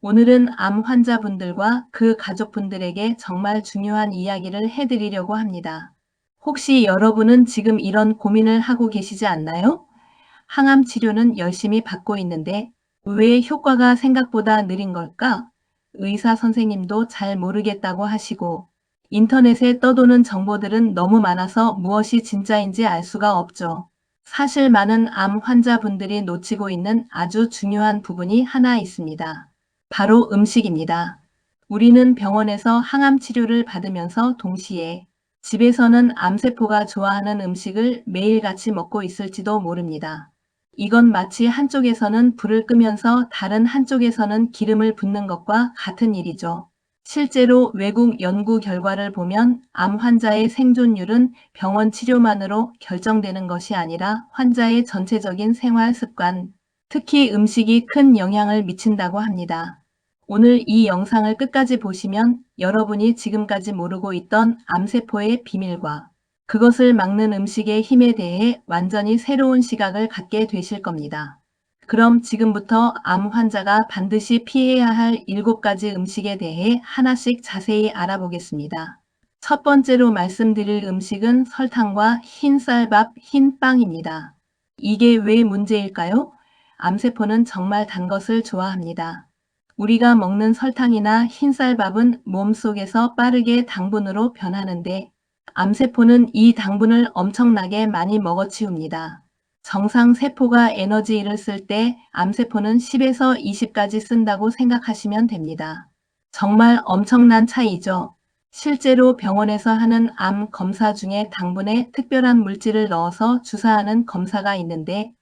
오늘은 암 환자분들과 그 가족분들에게 정말 중요한 이야기를 해드리려고 합니다. 혹시 여러분은 지금 이런 고민을 하고 계시지 않나요? 항암 치료는 열심히 받고 있는데 왜 효과가 생각보다 느린 걸까? 의사 선생님도 잘 모르겠다고 하시고 인터넷에 떠도는 정보들은 너무 많아서 무엇이 진짜인지 알 수가 없죠. 사실 많은 암 환자분들이 놓치고 있는 아주 중요한 부분이 하나 있습니다. 바로 음식입니다. 우리는 병원에서 항암 치료를 받으면서 동시에 집에서는 암세포가 좋아하는 음식을 매일같이 먹고 있을지도 모릅니다. 이건 마치 한쪽에서는 불을 끄면서 다른 한쪽에서는 기름을 붓는 것과 같은 일이죠. 실제로 외국 연구 결과를 보면 암 환자의 생존율은 병원 치료만으로 결정되는 것이 아니라 환자의 전체적인 생활 습관, 특히 음식이 큰 영향을 미친다고 합니다. 오늘 이 영상을 끝까지 보시면 여러분이 지금까지 모르고 있던 암세포의 비밀과 그것을 막는 음식의 힘에 대해 완전히 새로운 시각을 갖게 되실 겁니다. 그럼 지금부터 암 환자가 반드시 피해야 할 7가지 음식에 대해 하나씩 자세히 알아보겠습니다. 첫 번째로 말씀드릴 음식은 설탕과 흰쌀밥, 흰빵입니다. 이게 왜 문제일까요? 암세포는 정말 단 것을 좋아합니다. 우리가 먹는 설탕이나 흰쌀밥은 몸속에서 빠르게 당분으로 변하는데 암세포는 이 당분을 엄청나게 많이 먹어치웁니다. 정상 세포가 에너지를 쓸 때 암세포는 10에서 20까지 쓴다고 생각하시면 됩니다. 정말 엄청난 차이죠. 실제로 병원에서 하는 암 검사 중에 당분에 특별한 물질을 넣어서 주사하는 검사가 있는데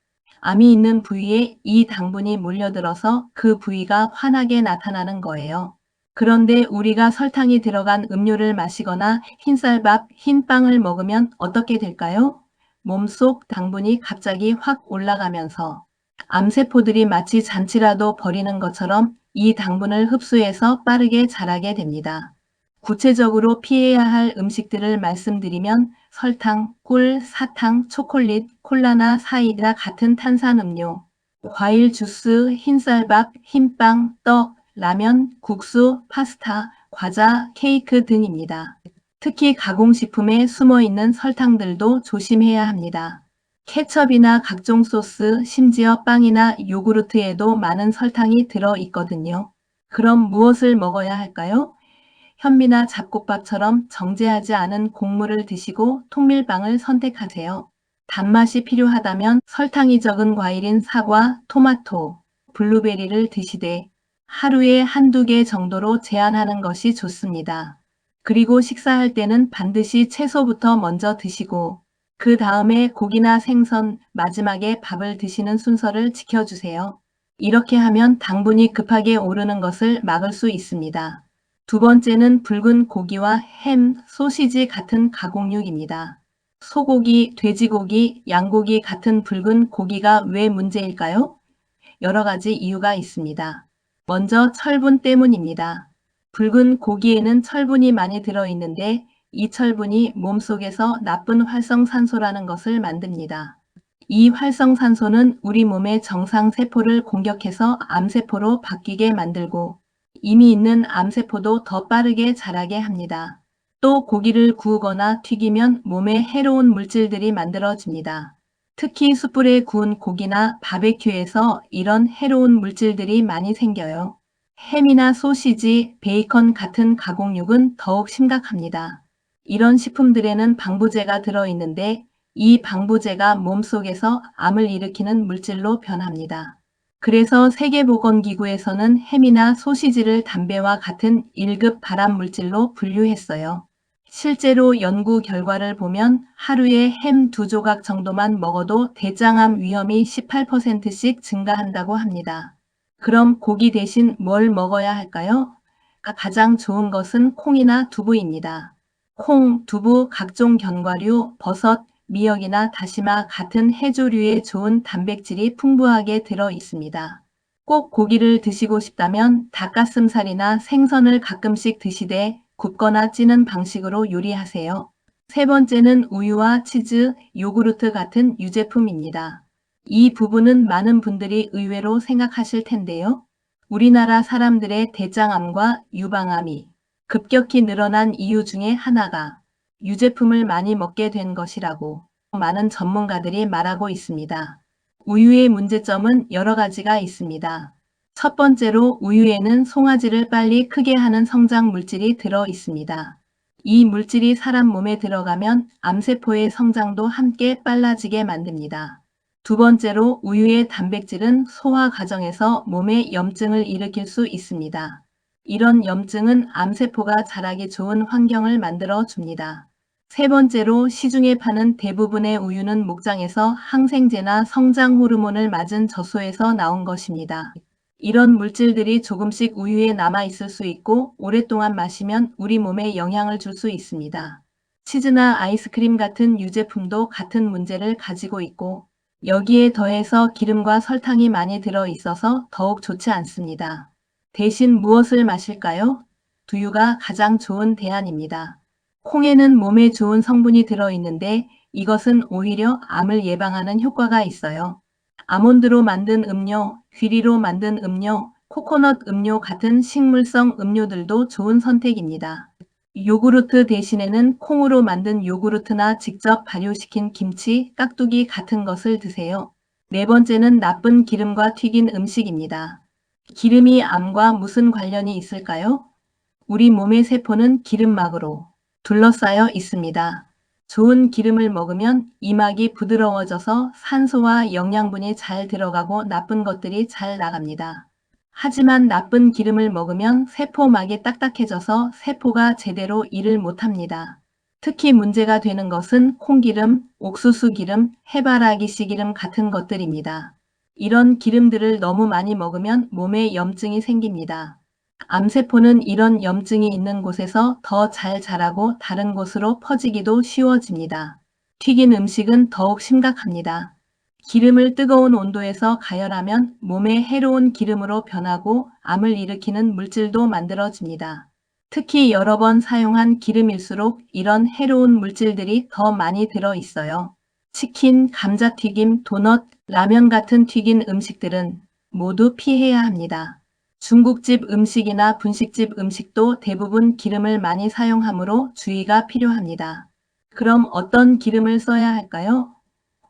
암이 있는 부위에 이 당분이 몰려들어서 그 부위가 환하게 나타나는 거예요. 그런데 우리가 설탕이 들어간 음료를 마시거나 흰쌀밥, 흰빵을 먹으면 어떻게 될까요? 몸속 당분이 갑자기 확 올라가면서 암세포들이 마치 잔치라도 벌이는 것처럼 이 당분을 흡수해서 빠르게 자라게 됩니다. 구체적으로 피해야 할 음식들을 말씀드리면 설탕, 꿀, 사탕, 초콜릿, 콜라나 사이다 같은 탄산음료, 과일 주스, 흰쌀밥, 흰빵, 떡, 라면, 국수, 파스타, 과자, 케이크 등입니다. 특히 가공식품에 숨어 있는 설탕들도 조심해야 합니다. 케첩이나 각종 소스, 심지어 빵이나 요구르트에도 많은 설탕이 들어 있거든요. 그럼 무엇을 먹어야 할까요? 현미나 잡곡밥처럼 정제하지 않은 곡물을 드시고 통밀빵을 선택하세요. 단맛이 필요하다면 설탕이 적은 과일인 사과, 토마토, 블루베리를 드시되 하루에 한두 개 정도로 제한하는 것이 좋습니다. 그리고 식사할 때는 반드시 채소부터 먼저 드시고 그 다음에 고기나 생선, 마지막에 밥을 드시는 순서를 지켜주세요. 이렇게 하면 당분이 급하게 오르는 것을 막을 수 있습니다. 두 번째는 붉은 고기와 햄, 소시지 같은 가공육입니다. 소고기, 돼지고기, 양고기 같은 붉은 고기가 왜 문제일까요? 여러 가지 이유가 있습니다. 먼저 철분 때문입니다. 붉은 고기에는 철분이 많이 들어있는데 이 철분이 몸속에서 나쁜 활성산소라는 것을 만듭니다. 이 활성산소는 우리 몸의 정상세포를 공격해서 암세포로 바뀌게 만들고 이미 있는 암세포도 더 빠르게 자라게 합니다. 또 고기를 구우거나 튀기면 몸에 해로운 물질들이 만들어집니다. 특히 숯불에 구운 고기나 바베큐에서 이런 해로운 물질들이 많이 생겨요. 햄이나 소시지, 베이컨 같은 가공육은 더욱 심각합니다. 이런 식품들에는 방부제가 들어있는데 이 방부제가 몸속에서 암을 일으키는 물질로 변합니다. 그래서 세계보건기구에서는 햄이나 소시지를 담배와 같은 1급 발암물질로 분류했어요. 실제로 연구 결과를 보면 하루에 햄 두 조각 정도만 먹어도 대장암 위험이 18%씩 증가한다고 합니다. 그럼 고기 대신 뭘 먹어야 할까요? 가장 좋은 것은 콩이나 두부입니다. 콩, 두부, 각종 견과류, 버섯, 미역이나 다시마 같은 해조류에 좋은 단백질이 풍부하게 들어 있습니다. 꼭 고기를 드시고 싶다면 닭가슴살이나 생선을 가끔씩 드시되 굽거나 찌는 방식으로 요리하세요. 세 번째는 우유와 치즈, 요구르트 같은 유제품입니다. 이 부분은 많은 분들이 의외로 생각하실 텐데요. 우리나라 사람들의 대장암과 유방암이 급격히 늘어난 이유 중에 하나가 유제품을 많이 먹게 된 것이라고 많은 전문가들이 말하고 있습니다. 우유의 문제점은 여러 가지가 있습니다. 첫 번째로 우유에는 송아지를 빨리 크게 하는 성장 물질이 들어 있습니다. 이 물질이 사람 몸에 들어가면 암세포의 성장도 함께 빨라지게 만듭니다. 두 번째로 우유의 단백질은 소화 과정에서 몸에 염증을 일으킬 수 있습니다. 이런 염증은 암세포가 자라기 좋은 환경을 만들어 줍니다. 세 번째로 시중에 파는 대부분의 우유는 목장에서 항생제나 성장 호르몬을 맞은 젖소에서 나온 것입니다. 이런 물질들이 조금씩 우유에 남아 있을 수 있고 오랫동안 마시면 우리 몸에 영향을 줄 수 있습니다. 치즈나 아이스크림 같은 유제품도 같은 문제를 가지고 있고 여기에 더해서 기름과 설탕이 많이 들어 있어서 더욱 좋지 않습니다. 대신 무엇을 마실까요? 두유가 가장 좋은 대안입니다. 콩에는 몸에 좋은 성분이 들어 있는데 이것은 오히려 암을 예방하는 효과가 있어요. 아몬드로 만든 음료, 귀리로 만든 음료, 코코넛 음료 같은 식물성 음료들도 좋은 선택입니다. 요구르트 대신에는 콩으로 만든 요구르트나 직접 발효시킨 김치, 깍두기 같은 것을 드세요. 네 번째는 나쁜 기름과 튀긴 음식입니다. 기름이 암과 무슨 관련이 있을까요? 우리 몸의 세포는 기름막으로 둘러싸여 있습니다. 좋은 기름을 먹으면 이막이 부드러워져서 산소와 영양분이 잘 들어가고 나쁜 것들이 잘 나갑니다. 하지만 나쁜 기름을 먹으면 세포막이 딱딱해져서 세포가 제대로 일을 못합니다. 특히 문제가 되는 것은 콩기름, 옥수수 기름, 해바라기씨 기름 같은 것들입니다. 이런 기름들을 너무 많이 먹으면 몸에 염증이 생깁니다. 암세포는 이런 염증이 있는 곳에서 더 잘 자라고 다른 곳으로 퍼지기도 쉬워집니다. 튀긴 음식은 더욱 심각합니다. 기름을 뜨거운 온도에서 가열하면 몸에 해로운 기름으로 변하고 암을 일으키는 물질도 만들어집니다. 특히 여러 번 사용한 기름일수록 이런 해로운 물질들이 더 많이 들어 있어요. 치킨, 감자튀김, 도넛, 라면 같은 튀긴 음식들은 모두 피해야 합니다. 중국집 음식이나 분식집 음식도 대부분 기름을 많이 사용하므로 주의가 필요합니다. 그럼 어떤 기름을 써야 할까요?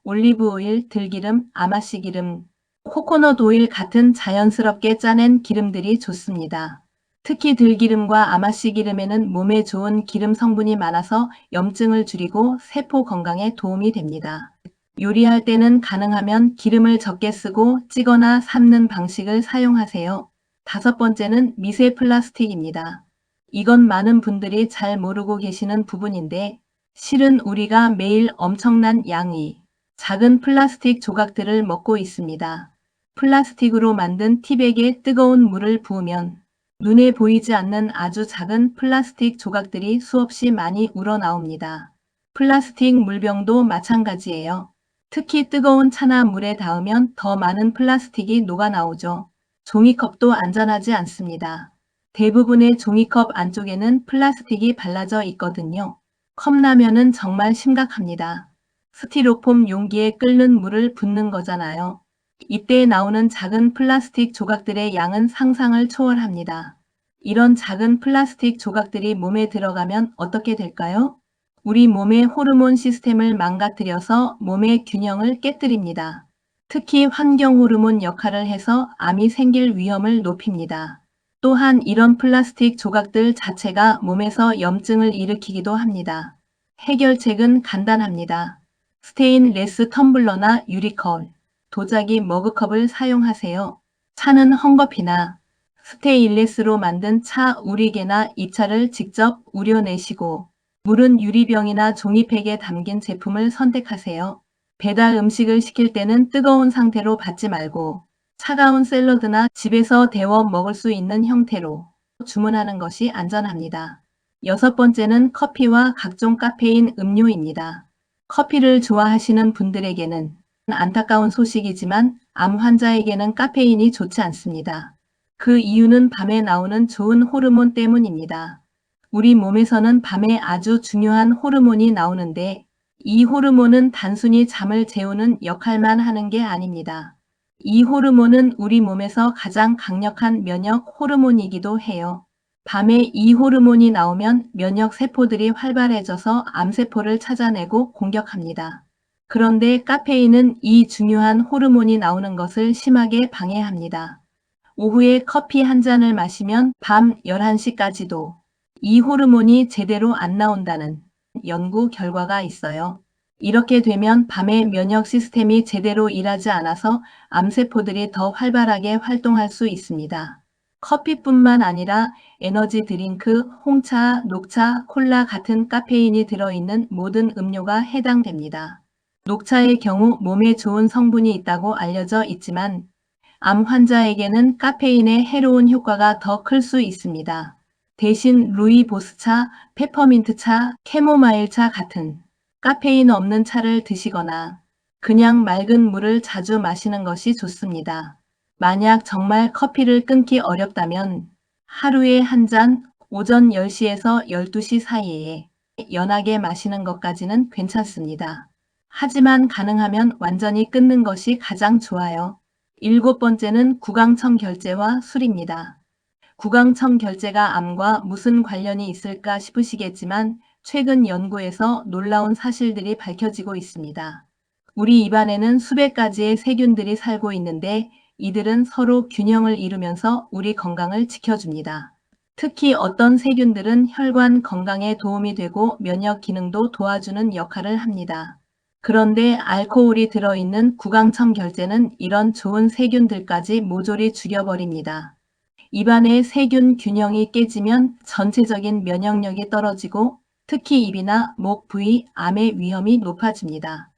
올리브 오일, 들기름, 아마씨 기름, 코코넛 오일 같은 자연스럽게 짜낸 기름들이 좋습니다. 특히 들기름과 아마씨 기름에는 몸에 좋은 기름 성분이 많아서 염증을 줄이고 세포 건강에 도움이 됩니다. 요리할 때는 가능하면 기름을 적게 쓰고 찌거나 삶는 방식을 사용하세요. 다섯 번째는 미세 플라스틱입니다. 이건 많은 분들이 잘 모르고 계시는 부분인데 실은 우리가 매일 엄청난 양의 작은 플라스틱 조각들을 먹고 있습니다. 플라스틱으로 만든 티백에 뜨거운 물을 부으면 눈에 보이지 않는 아주 작은 플라스틱 조각들이 수없이 많이 우러나옵니다. 플라스틱 물병도 마찬가지예요. 특히 뜨거운 차나 물에 닿으면 더 많은 플라스틱이 녹아나오죠. 종이컵도 안전하지 않습니다. 대부분의 종이컵 안쪽에는 플라스틱이 발라져 있거든요. 컵라면은 정말 심각합니다. 스티로폼 용기에 끓는 물을 붓는 거잖아요. 이때 나오는 작은 플라스틱 조각들의 양은 상상을 초월합니다. 이런 작은 플라스틱 조각들이 몸에 들어가면 어떻게 될까요? 우리 몸의 호르몬 시스템을 망가뜨려서 몸의 균형을 깨뜨립니다. 특히 환경 호르몬 역할을 해서 암이 생길 위험을 높입니다. 또한 이런 플라스틱 조각들 자체가 몸에서 염증을 일으키기도 합니다. 해결책은 간단합니다. 스테인레스 텀블러나 유리컵, 도자기 머그컵을 사용하세요. 차는 헝겊이나 스테인레스로 만든 차 우리개나 입차를 직접 우려내시고 물은 유리병이나 종이팩에 담긴 제품을 선택하세요. 배달 음식을 시킬 때는 뜨거운 상태로 받지 말고 차가운 샐러드나 집에서 데워 먹을 수 있는 형태로 주문하는 것이 안전합니다. 여섯 번째는 커피와 각종 카페인 음료입니다. 커피를 좋아하시는 분들에게는 안타까운 소식이지만 암 환자에게는 카페인이 좋지 않습니다. 그 이유는 밤에 나오는 좋은 호르몬 때문입니다. 우리 몸에서는 밤에 아주 중요한 호르몬이 나오는데 이 호르몬은 단순히 잠을 재우는 역할만 하는 게 아닙니다. 이 호르몬은 우리 몸에서 가장 강력한 면역 호르몬이기도 해요. 밤에 이 호르몬이 나오면 면역 세포들이 활발해져서 암세포를 찾아내고 공격합니다. 그런데 카페인은 이 중요한 호르몬이 나오는 것을 심하게 방해합니다. 오후에 커피 한 잔을 마시면 밤 11시까지도 이 호르몬이 제대로 안 나온다는 연구 결과가 있어요. 이렇게 되면 밤에 면역 시스템이 제대로 일하지 않아서 암세포들이 더 활발하게 활동할 수 있습니다. 커피뿐만 아니라 에너지 드링크, 홍차, 녹차, 콜라 같은 카페인이 들어있는 모든 음료가 해당됩니다. 녹차의 경우 몸에 좋은 성분이 있다고 알려져 있지만 암 환자에게는 카페인의 해로운 효과가 더 클 수 있습니다. 대신 루이보스차, 페퍼민트차, 캐모마일차 같은 카페인 없는 차를 드시거나 그냥 맑은 물을 자주 마시는 것이 좋습니다. 만약 정말 커피를 끊기 어렵다면 하루에 한 잔 오전 10시에서 12시 사이에 연하게 마시는 것까지는 괜찮습니다. 하지만 가능하면 완전히 끊는 것이 가장 좋아요. 일곱 번째는 구강청 결제와 술입니다. 구강청 결제가 암과 무슨 관련이 있을까 싶으시겠지만 최근 연구에서 놀라운 사실들이 밝혀지고 있습니다. 우리 입안에는 수백 가지의 세균들이 살고 있는데 이들은 서로 균형을 이루면서 우리 건강을 지켜줍니다. 특히 어떤 세균들은 혈관 건강에 도움이 되고 면역 기능도 도와주는 역할을 합니다. 그런데 알코올이 들어있는 구강청 결제는 이런 좋은 세균들까지 모조리 죽여버립니다. 입안의 세균 균형이 깨지면 전체적인 면역력이 떨어지고 특히 입이나 목 부위 암의 위험이 높아집니다.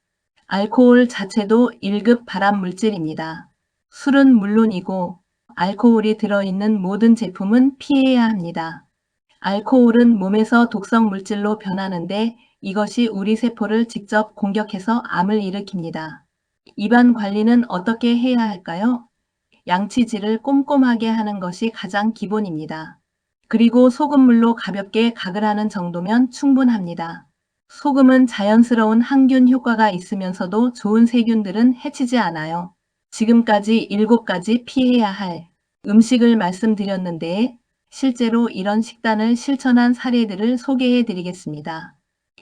알코올 자체도 1급 발암 물질입니다. 술은 물론이고 알코올이 들어있는 모든 제품은 피해야 합니다. 알코올은 몸에서 독성 물질로 변하는데 이것이 우리 세포를 직접 공격해서 암을 일으킵니다. 입안 관리는 어떻게 해야 할까요? 양치질을 꼼꼼하게 하는 것이 가장 기본입니다. 그리고 소금물로 가볍게 각을 하는 정도면 충분합니다. 소금은 자연스러운 항균 효과가 있으면서도 좋은 세균들은 해치지 않아요. 지금까지 7가지 피해야 할 음식을 말씀드렸는데 실제로 이런 식단을 실천한 사례들을 소개해 드리겠습니다.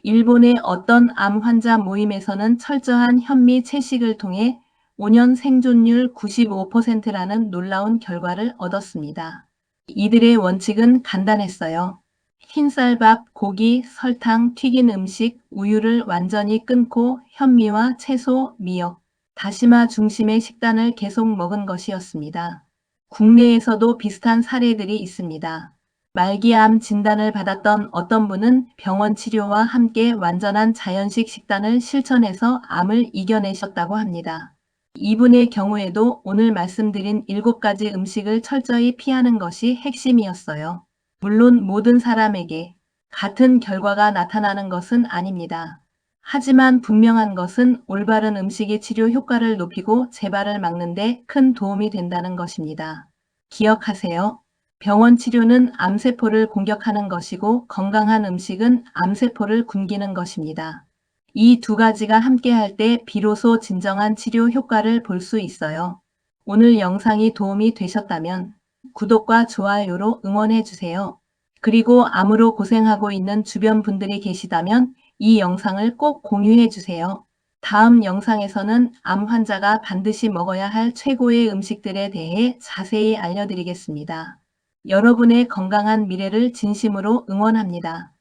일본의 어떤 암 환자 모임에서는 철저한 현미 채식을 통해 5년 생존율 95%라는 놀라운 결과를 얻었습니다. 이들의 원칙은 간단했어요. 흰쌀밥, 고기, 설탕, 튀긴 음식, 우유를 완전히 끊고 현미와 채소, 미역, 다시마 중심의 식단을 계속 먹은 것이었습니다. 국내에서도 비슷한 사례들이 있습니다. 말기암 진단을 받았던 어떤 분은 병원 치료와 함께 완전한 자연식 식단을 실천해서 암을 이겨내셨다고 합니다. 이분의 경우에도 오늘 말씀드린 7가지 음식을 철저히 피하는 것이 핵심이었어요. 물론 모든 사람에게 같은 결과가 나타나는 것은 아닙니다. 하지만 분명한 것은 올바른 음식이 치료 효과를 높이고 재발을 막는 데 큰 도움이 된다는 것입니다. 기억하세요. 병원 치료는 암세포를 공격하는 것이고 건강한 음식은 암세포를 굶기는 것입니다. 이 두 가지가 함께할 때 비로소 진정한 치료 효과를 볼 수 있어요. 오늘 영상이 도움이 되셨다면 구독과 좋아요로 응원해 주세요. 그리고 암으로 고생하고 있는 주변 분들이 계시다면 이 영상을 꼭 공유해 주세요. 다음 영상에서는 암 환자가 반드시 먹어야 할 최고의 음식들에 대해 자세히 알려드리겠습니다. 여러분의 건강한 미래를 진심으로 응원합니다.